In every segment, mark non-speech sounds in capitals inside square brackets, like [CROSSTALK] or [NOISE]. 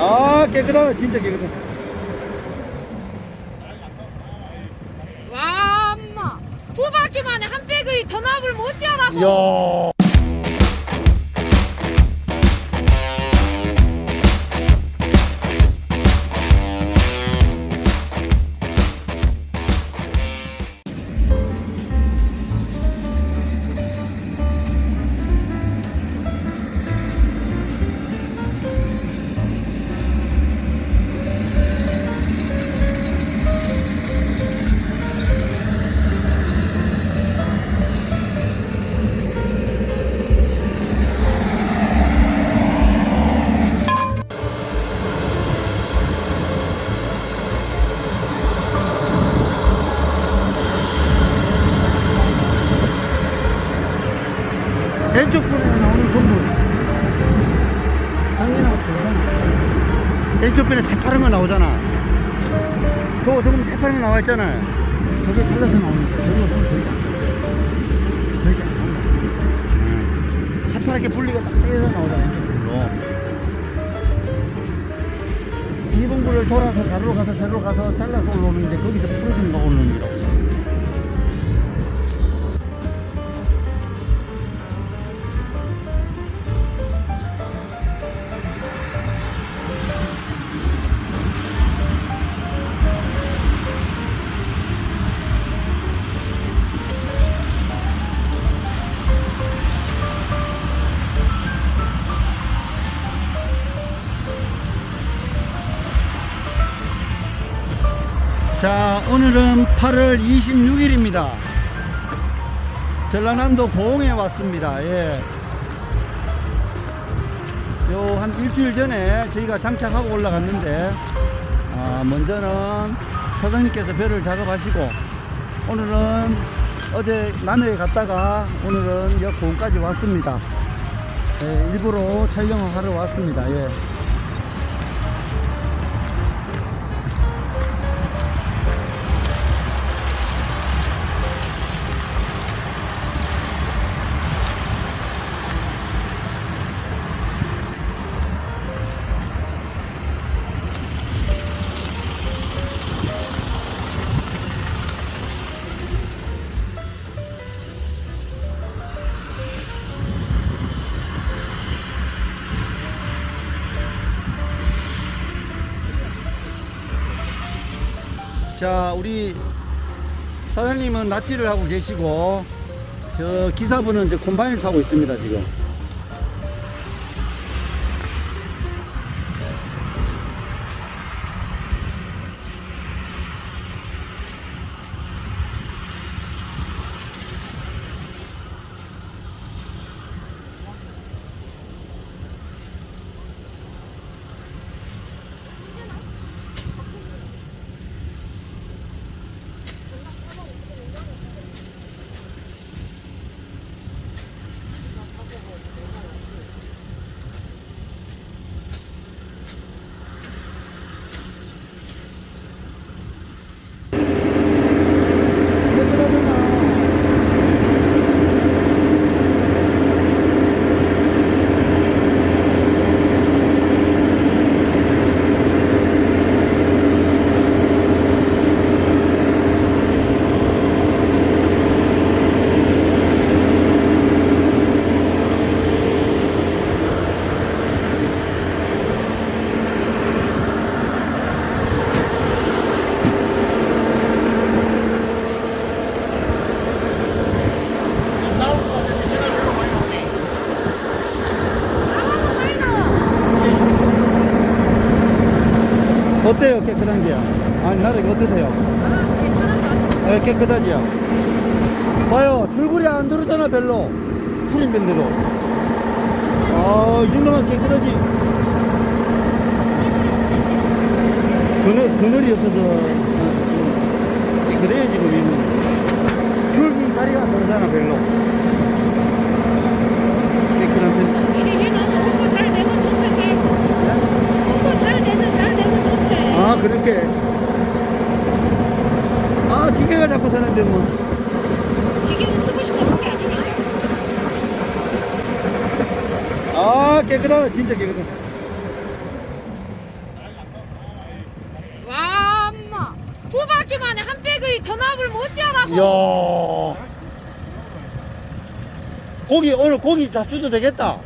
아 깨끗하다 진짜 깨끗해 와, 엄마. 두 바퀴 만에 한 백의 전압을 못 뛰어라고. 이야 왼쪽 편에 나오는 건물. 당연하고 다르잖아. 왼쪽 편에 새파란 거 나오잖아. 저거 저거 새파란 거 나와 있잖아요 저게 잘라서 나오는 거야. 저거 보면 보이잖아 보이지 않아? 응. 새파랗게 분리가 딱 떼서 나오잖아. 왼쪽으로 이분구를 돌아서 자루로 가서 자루로 가서 잘라서 올라오는데 거기서 풀어주는 거 올라오는 거라고 자, 오늘은 8월 26일입니다. 전라남도 고흥에 왔습니다. 예. 요 한 일주일 전에 저희가 장착하고 올라갔는데, 아, 먼저는 사장님께서 배를 작업하시고, 오늘은 어제 남해에 갔다가 오늘은 여 고흥까지 왔습니다. 예, 일부러 촬영을 하러 왔습니다. 예. 자, 우리 사장님은 낫지를 하고 계시고, 저 기사분은 이제 콤바인을 타고 있습니다, 지금. 어때요, 깨끗한 게요? 아니, 나를 어떠세요? 네, 깨끗하지요? 봐요, 줄줄이 안 들어오잖아, 별로. 풀인 밴데도. 아, 이 정도면 깨끗하지. 그늘, 그늘이 없어서. 어, 깨끗해야지, 뭐, 위는. 줄기 다리가 안 들어오잖아, 별로. 깨끗한 편. 아, 그렇게. 아 기계가 자꾸 사는데 뭐. 기계는 쓰고 싶어서 게 아니냐? 아 깨끗하다 진짜 깨끗하다 와 엄마. 두 바퀴 만에 한 백의 전압을 못 지하라고. 이야. 고기 오늘 고기 잡수도 되겠다.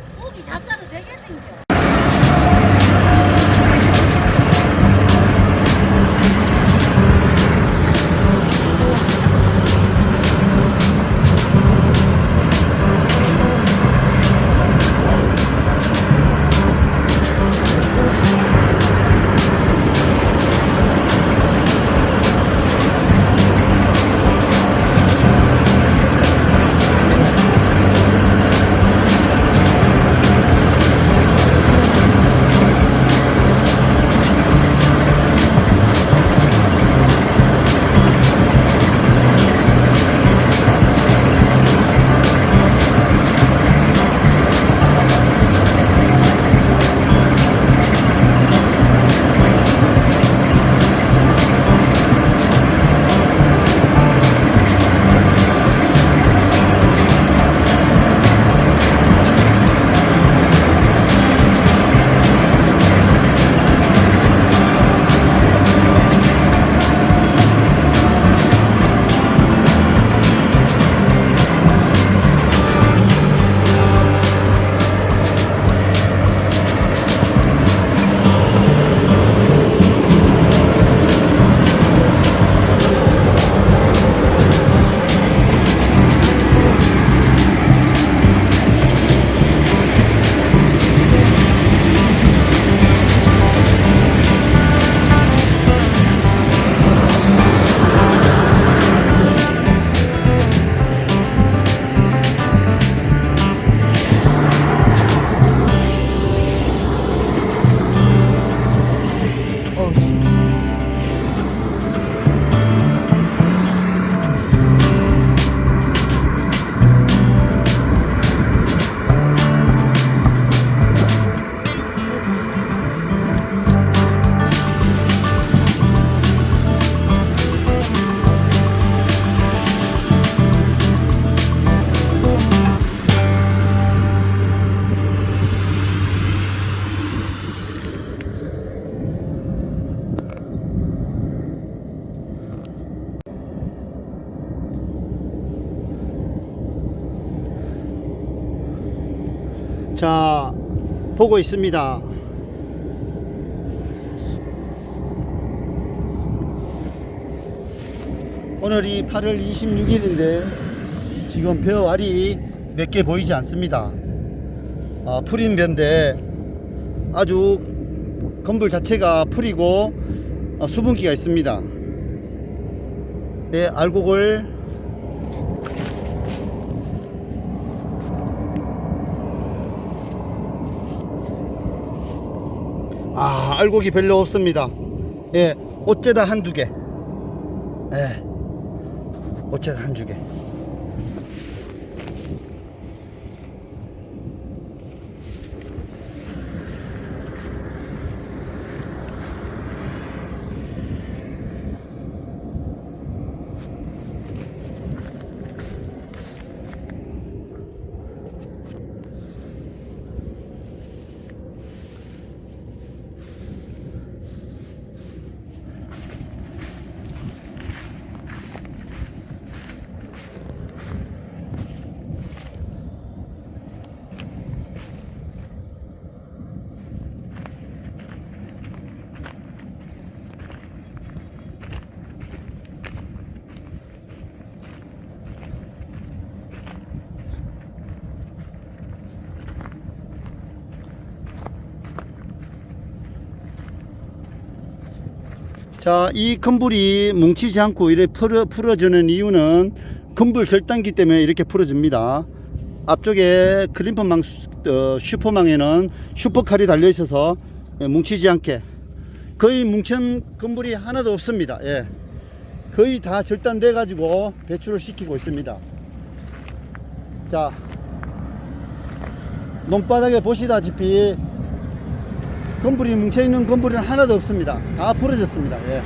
보고 있습니다. 오늘이 8월 26일인데 지금 벼알이 몇 개 보이지 않습니다. 아, 풀인 벼인데 아주 건불 자체가 풀이고 어, 수분기가 있습니다. 네, 알곡을 아, 알곡이 별로 없습니다. 예, 어째다 한두 개. 예, 어째다 한두 개. 자, 이 건불이 뭉치지 않고 이렇게 풀어, 풀어지는 이유는 건불 절단기 때문에 이렇게 풀어집니다. 앞쪽에 클림퍼망 수- 어, 슈퍼망에는 슈퍼칼이 달려 있어서 예, 뭉치지 않게 거의 뭉친 건불이 하나도 없습니다. 예. 거의 다 절단돼 가지고 배출을 시키고 있습니다. 자, 논바닥에 보시다시피 건불이 뭉쳐있는 건불은 하나도 없습니다. 다 풀어졌습니다. 예.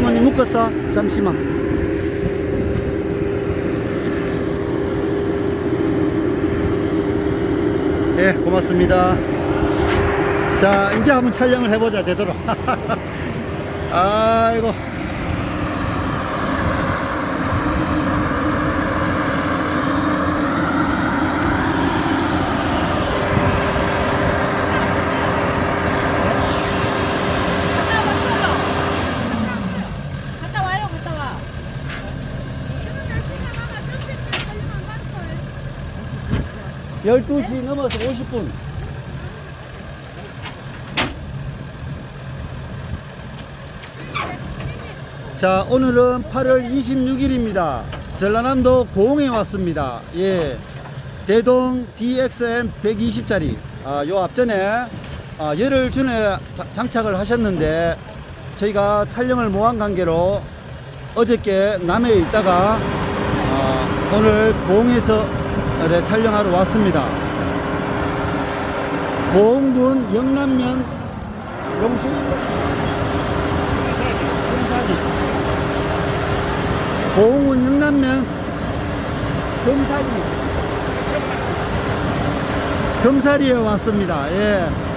많이 묶었어? 잠시만. 예, 고맙습니다. 자, 이제 한번 촬영을 해보자, 제대로. [LAUGHS] 아이고. 갔다 와 쉬어요. 갔다 와요 갔다 와. 열 12시 넘어서 50분. 자, 오늘은 8월 26일입니다. 전라남도 고흥에 왔습니다. 예. 대동 DXM 120짜리. 아, 요 앞전에 아, 열흘 전에 자- 장착을 하셨는데 저희가 촬영을 못한 관계로 어저께 남해에 있다가 아, 오늘 고흥에서 네, 촬영하러 왔습니다. 고흥군 영남면 용신 경사리 고흥군 영남면 경사리 경사리에 왔습니다. 예.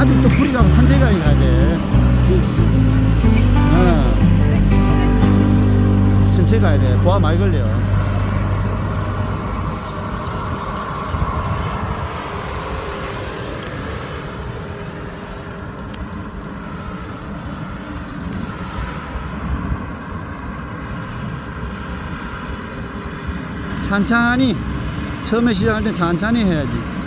아직도 불이라고 천천히 가야 돼. 어. 천천히 가야 돼. 보아 많이 걸려. 천천히 처음에 시작할 때 천천히 해야지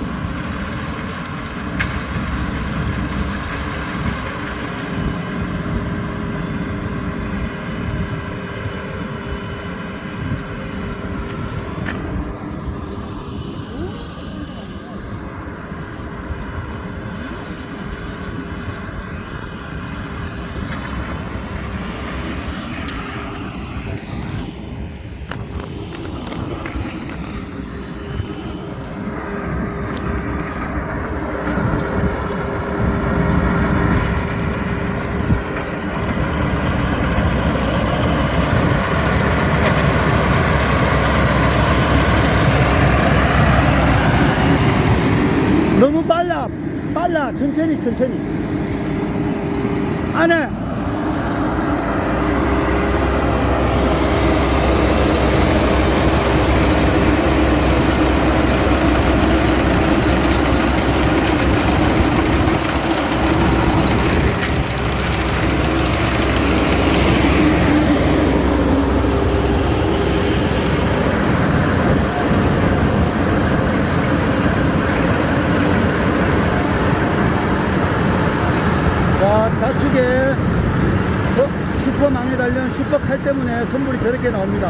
슈퍼 망에 달린 슈퍼 칼 때문에 선물이 저렇게 나옵니다.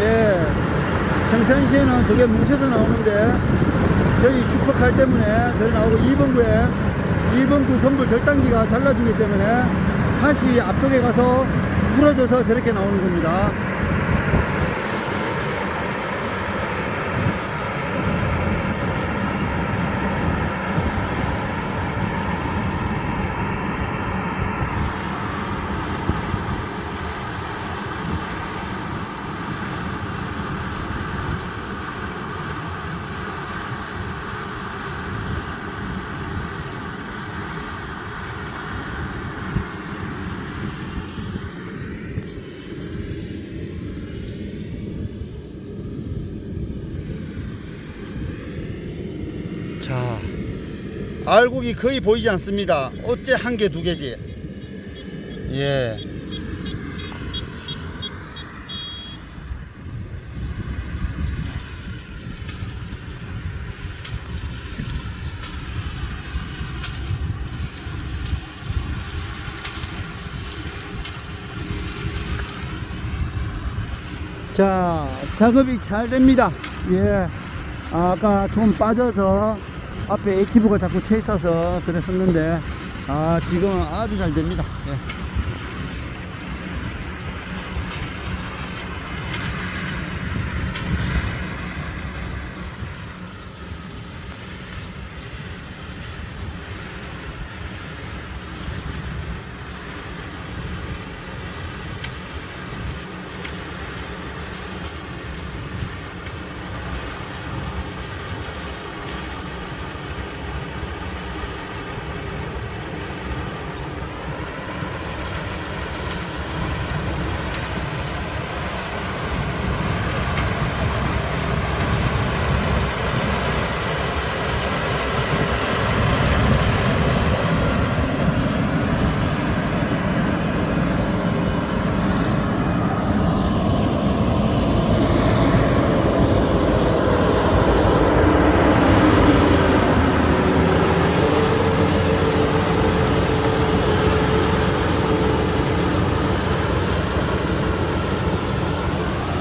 예. 평상시에는 저게 뭉쳐서 나오는데 저희 슈퍼 칼 때문에 저기 나오고 2번구에 2번구 선불 절단기가 잘라주기 때문에 다시 앞쪽에 가서 부러져서 저렇게 나오는 겁니다 자, 알곡이 거의 보이지 않습니다. 어째 한 개, 두 개지. 예. 자, 작업이 잘 됩니다. 예. 아까 좀 빠져서 앞에 H부가 자꾸 채 있어서 그랬었는데, 아, 지금은 아주 잘 됩니다. 예.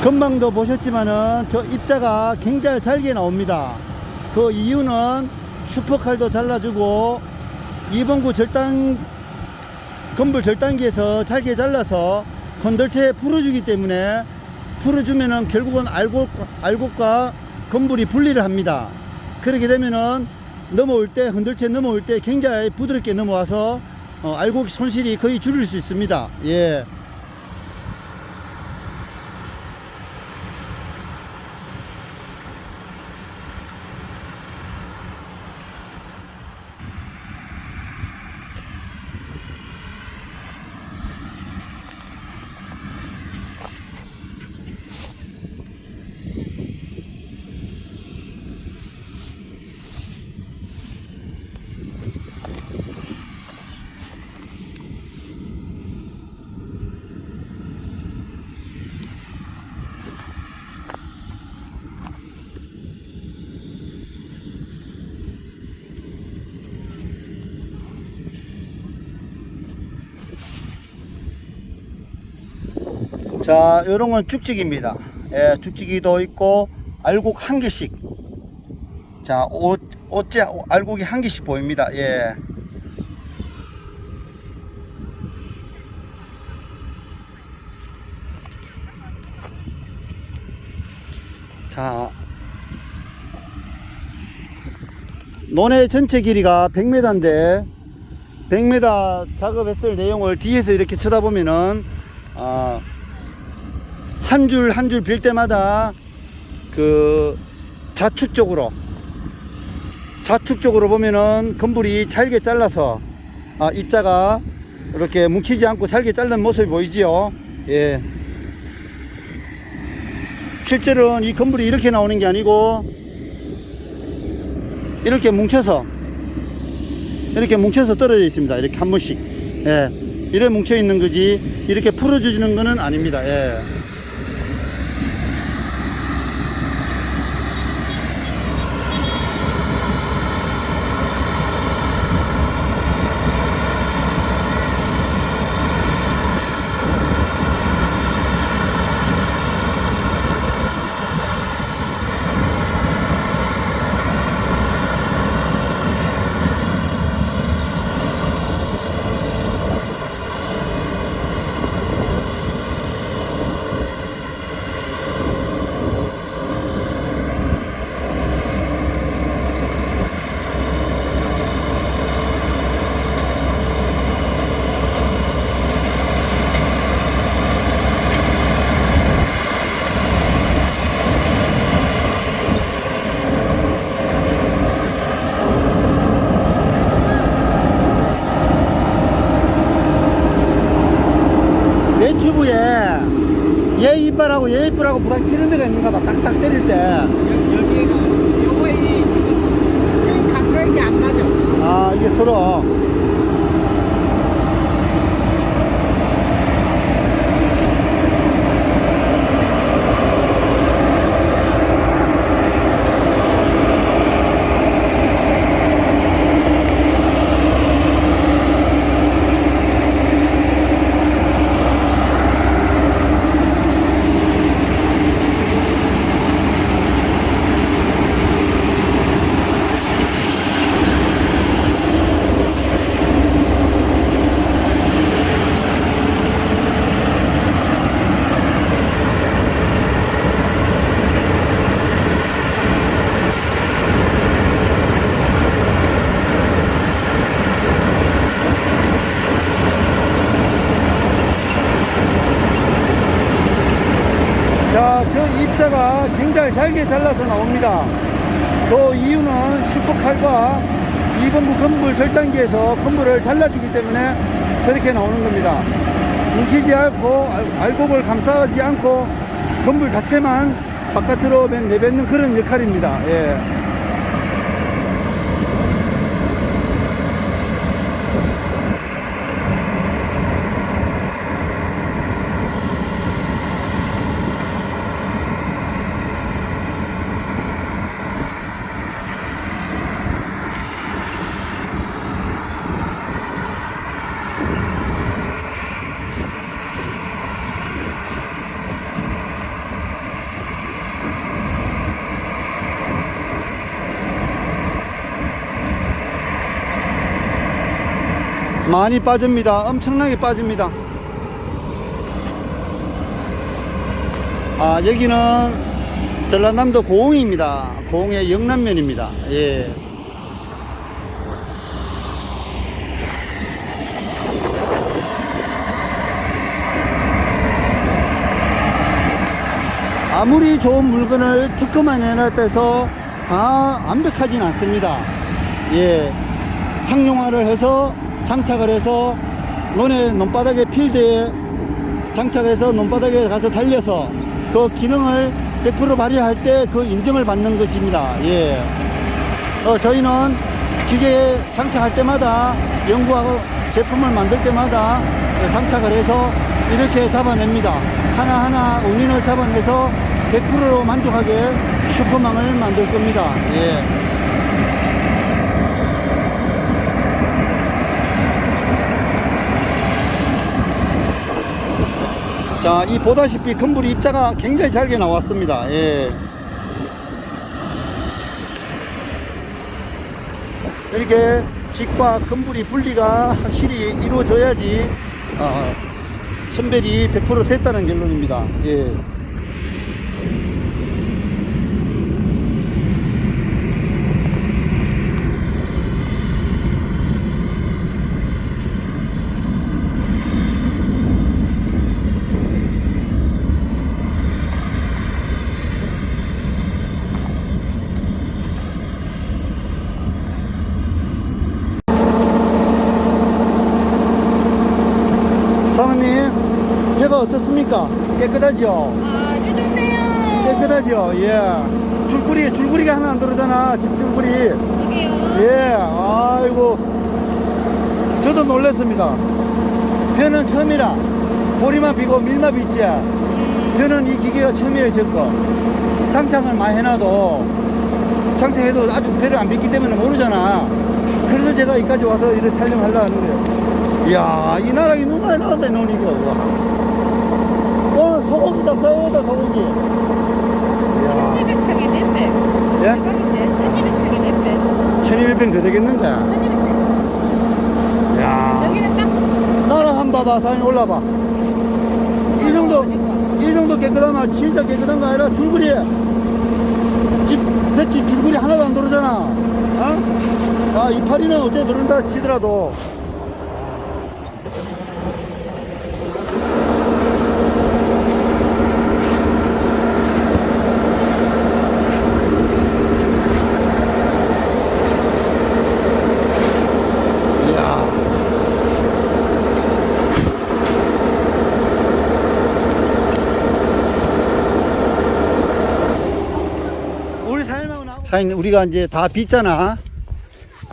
금방도 보셨지만은 저 입자가 굉장히 잘게 나옵니다. 그 이유는 슈퍼칼도 잘라주고 2번구 절단 건불 절단기에서 잘게 잘라서 건들체에 풀어주기 때문에 풀어주면은 결국은 알곡, 알곡과 건불이 분리를 합니다. 그렇게 되면은 넘어올 때 흔들체 넘어올 때 굉장히 부드럽게 넘어와서 어, 알곡 손실이 거의 줄일 수 있습니다. 예. 자, 요런 건 쭉지기입니다. 예, 쭉지기도 있고, 알곡 한 개씩. 자, 옷, 옷째 알곡이 한 개씩 보입니다. 예. 자, 논의 전체 길이가 100m인데, 100m 작업했을 내용을 뒤에서 이렇게 쳐다보면은, 아, 한 줄 한 줄 빌 때마다 그 좌측 쪽으로 좌측 쪽으로 보면은 건물이 잘게 잘라서 아, 입자가 이렇게 뭉치지 않고 잘게 자른 모습이 보이지요. 예. 실제로는 이 건물이 이렇게 나오는 게 아니고 이렇게 뭉쳐서 이렇게 뭉쳐서 떨어져 있습니다. 이렇게 한 번씩. 예. 이래 뭉쳐 있는 거지 이렇게 풀어주는 거는 아닙니다. 예. 잘라서 나옵니다. 그 이유는 슈퍼칼과 2번부 건물 절단기에서 건물을 잘라주기 때문에 저렇게 나오는 겁니다. 뭉치지 않고 알- 알곡을 감싸지 않고 건물 자체만 바깥으로 내- 내뱉는 그런 역할입니다. 예. 많이 빠집니다. 엄청나게 빠집니다. 아, 여기는 전라남도 고흥입니다. 고흥의 영남면입니다. 예. 아무리 좋은 물건을 특허만 해놨다 해서 다 완벽하진 않습니다. 예. 상용화를 해서 장착을 해서 논의 논바닥에 필드에 장착해서 논바닥에 가서 달려서 그 기능을 100% 발휘할 때 그 인정을 받는 것입니다. 예. 어, 저희는 기계에 장착할 때마다 연구하고 제품을 만들 때마다 장착을 해서 이렇게 잡아냅니다. 하나하나 원인을 잡아내서 100%로 만족하게 슈퍼망을 만들 겁니다. 예. 자, 이 보다시피 건물이 입자가 굉장히 잘게 나왔습니다. 예. 이렇게 직과 건물이 분리가 확실히 이루어져야지 어, 선별이 100% 됐다는 결론입니다. 예. 깨끗하죠? 아주 좋네요. 깨끗하죠? 예. 줄거리, 줄거리가 하나 안 들어오잖아. 집 줄거리. 그러게요. 예, 아이고. 저도 놀랐습니다. 벼는 처음이라. 보리만 비고 밀만 비지. 벼는 이 기계가 처음이에요, 저 거. 장착을 많이 해놔도, 장착해도 아직 벼를 안 빗기 때문에 모르잖아. 그래서 제가 여기까지 와서 이렇게 촬영하려고 하는 거예요. 이야, 이 나라에 눈 많이 나왔다, 눈 이거. 소고기다, 써야다, 소고기. 이야, 1200평의 넷배. 예? 대박인데? 1200평의 넷배. 1200평 더 되겠는데. 1200평. 이야. 여기는 딱 나라 한 봐봐 사진 올라봐 이 정도 이 정도 깨끗하면 진짜 깨끗한 거 아니라 줄거리 집 뱃집 줄거리 하나도 안 들어오잖아 어? 아 이파리는 어째 들어온다 치더라도 이야 우리 사장님 우리가 이제 다 빗잖아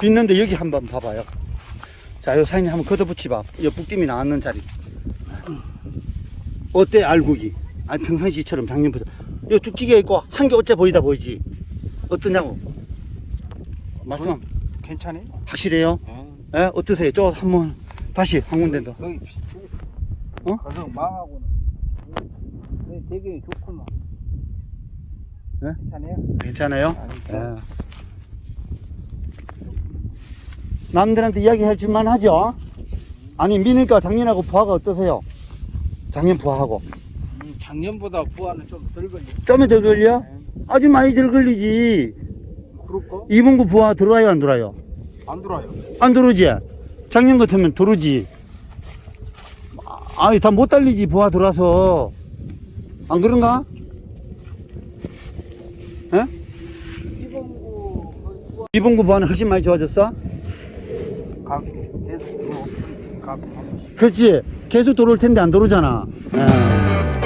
빗는데 여기 한번 봐봐요 자 요 사장님 한번 걷어붙이봐 여 붓김이 나왔는 자리 어때 알국이 아니 평상시처럼 작년보다 요 쭉지게 있고 한 개 어째 보이다 보이지 어떠냐고 말씀 괜찮아요? 확실해요? 예. 예? 어떠세요? 저 한번 다시 한 군데 더 거의 비슷해. 어? 가서 망하고는. 네, 되게 좋구만. 네? 괜찮아요? 괜찮아요? 예. 남들한테 이야기할 줄만 하죠? 아니 미니까 작년하고 부하가 어떠세요? 작년 부하하고 음, 작년보다 부하는 좀 덜 걸려. 좀이 더 걸려? 예. 아주 많이 덜 걸리지 그럴까? 이분구 부하 들어와요 안 들어와요? 안 들어와요. 안 들어오지? 작년 같으면 들어오지 아, 아니 다 못 달리지 부하 들어와서 안 그런가? 예? 이번구 거의 부하 이분구 부하는 훨씬 많이 좋아졌어? 각 계속 들어오고 각 한 번씩. 그렇지 계속 들어올 텐데 안 들어오잖아 예.